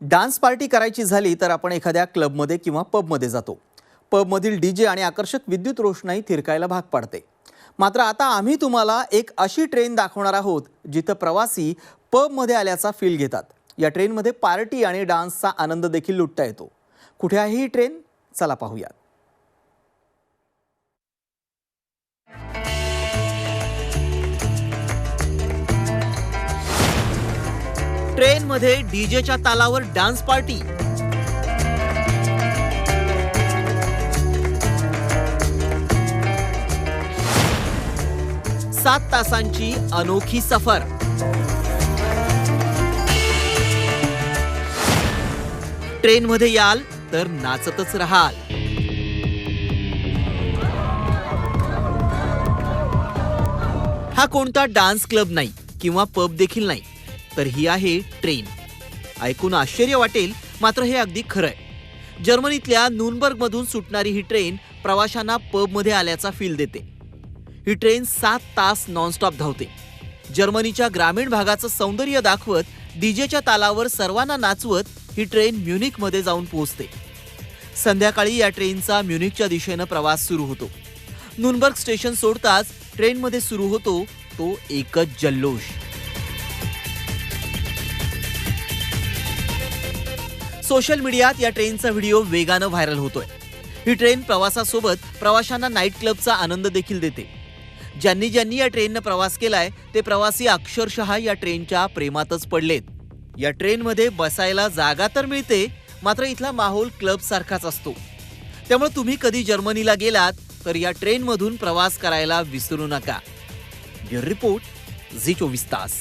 Dance party करायची झाली तर आपण एखाद्या क्लबमध्ये किंवा पबमध्ये जातो. पबमधील डी जे आणि आकर्षक विद्युत रोषणाई थिरकायला भाग पाडते. मात्र आता आम्ही तुम्हाला एक अशी ट्रेन दाखवणार आहोत जिथं प्रवासी पबमध्ये आल्याचा फील घेतात. या ट्रेनमध्ये पार्टी आणि डान्सचा आनंद देखील लुटता येतो. कुठे आहे ही ट्रेन चला पाहूयात. ट्रेनमध्ये डीजेच्या तालावर डान्स पार्टी. सात तासांची अनोखी सफर. ट्रेनमध्ये याल तर नाचतच राहाल. हा कोणता डान्स क्लब नाही किंवा पब देखील नाही. तर ही आहे ट्रेन. ऐकून आश्चर्य वाटेल मात्र हे अगदी खरं आहे जर्मनीतल्या नूनबर्गमधून सुटणारी ही ट्रेन प्रवाशांना पबमध्ये आल्याचा फील देते. ही ट्रेन सात तास नॉनस्टॉप धावते. जर्मनीच्या ग्रामीण भागाचं सौंदर्य दाखवत डीजेच्या तालावर सर्वांना नाचवत ही ट्रेन म्युनिकमध्ये जाऊन पोहोचते. संध्याकाळी या ट्रेनचा म्युनिकच्या दिशेनं प्रवास सुरू होतो. नूनबर्ग स्टेशन सोडताच ट्रेनमध्ये सुरू होतो तो एकच जल्लोष. सोशल मीडियात या ट्रेनचा व्हिडिओ वेगानं व्हायरल होतोय. ही ट्रेन प्रवासासोबत प्रवाशांना नाईट क्लबचा आनंद देखील देते. ज्यांनी ज्यांनी या ट्रेननं प्रवास केलाय ते प्रवासी अक्षरशः या ट्रेनच्या प्रेमातच पडलेत. या ट्रेनमध्ये बसायला जागा तर मिळते मात्र इथला माहोल क्लब सारखाच असतो. त्यामुळे तुम्ही कधी जर्मनीला गेलात तर या ट्रेनमधून प्रवास करायला विसरू नका. रिपोर्ट झी चोवीस तास.